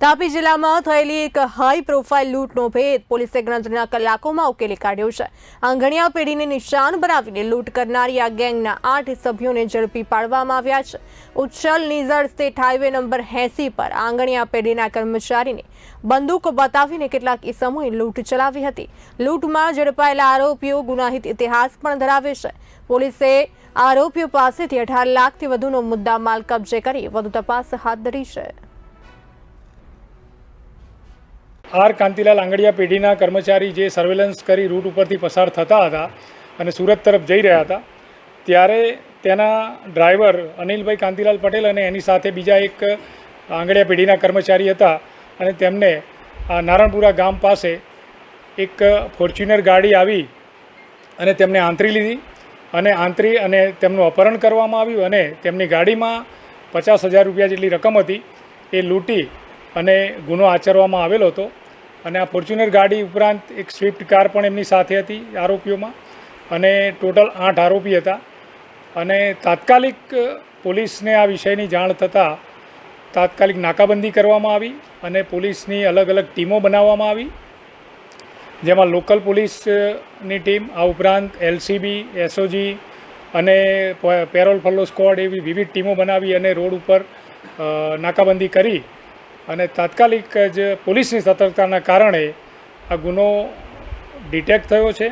તાપી જિલ્લામાં થયેલી એક હાઈ પ્રોફાઇલ લૂંટનો ભેદ પોલીસે ગણતરીના કલાકોમાં ઉકેલી કાઢ્યો છે. આંગણિયા પેઢીને નિશાન બનાવીને લૂંટ કરનારી આ ગેંગના આઠ સભ્યોને ઝડપી પાડવામાં આવ્યા છે. Uchchhal Nizar state highway number એંસી પર આંગણિયા પેઢીના કર્મચારીને બંદૂક બતાવીને કેટલાક ઇસમોએ લૂંટ ચલાવી હતી. લૂંટમાં ઝડપાયેલા આરોપીઓ ગુનાહિત ઇતિહાસ પણ ધરાવે છે. પોલીસે આરોપીઓ પાસેથી અઢાર લાખથી વધુનો મુદ્દા માલ કબજે કરી વધુ તપાસ હાથ ધરી છે. આર કાંતિલાલ આંગડિયા પેઢીના કર્મચારી જે સર્વેલન્સ કરી રૂટ ઉપરથી પસાર થતા હતા અને સુરત તરફ જઈ રહ્યા હતા, ત્યારે તેના ડ્રાઈવર અનિલભાઈ કાંતિલાલ પટેલ અને એની સાથે બીજા એક આંગડિયા પેઢીના કર્મચારી હતા અને તેમને આ નારણપુરા ગામ પાસે એક ફોર્ચ્યુનર ગાડી આવી અને તેમને આંતરી લીધી અને આંતરી અને તેમનું અપહરણ કરવામાં આવ્યું અને તેમની ગાડીમાં પચાસ હજાર રૂપિયા જેટલી રકમ હતી, એ લૂંટી અને ગુનો આચરવામાં આવેલો હતો. અને આ ફોર્ચ્યુનર ગાડી ઉપરાંત એક સ્વિફ્ટ કાર પણ એમની સાથે હતી આરોપીઓમાં. અને ટોટલ આઠ આરોપી હતા. અને તાત્કાલિક પોલીસને આ વિષયની જાણ થતાં તાત્કાલિક નાકાબંધી કરવામાં આવી અને પોલીસની અલગ અલગ ટીમો બનાવવામાં આવી. જેમાં લોકલ પોલીસની ટીમ, આ ઉપરાંત એલસીબી, એસઓજી અને પેરોલ ફલ્લો સ્ક્વોડ એવી વિવિધ ટીમો બનાવી અને રોડ ઉપર નાકાબંધી કરી અને તાત્કાલિક જ પોલીસની સતર્કતાના કારણે આ ગુનો ડિટેક્ટ થયો છે.